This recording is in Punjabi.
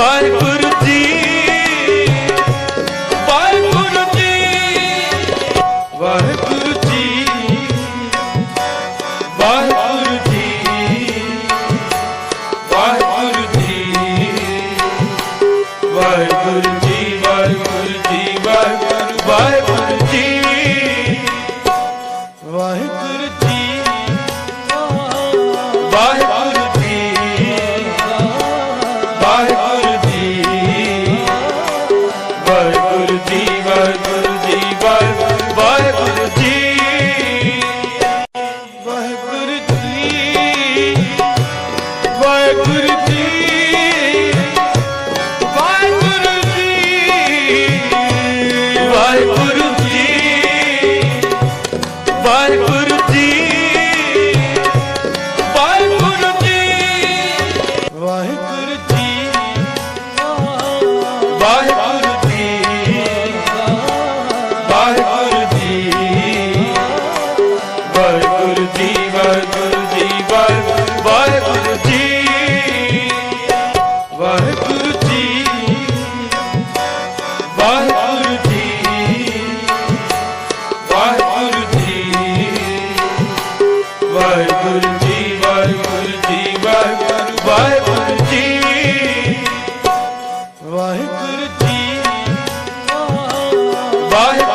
ਵਾਹਿਗੁਰੂ ਜੀ ਵਾਹਿਗੁਰੂ ਜੀ ਵਾਹਿਗੁਰੂ Vahip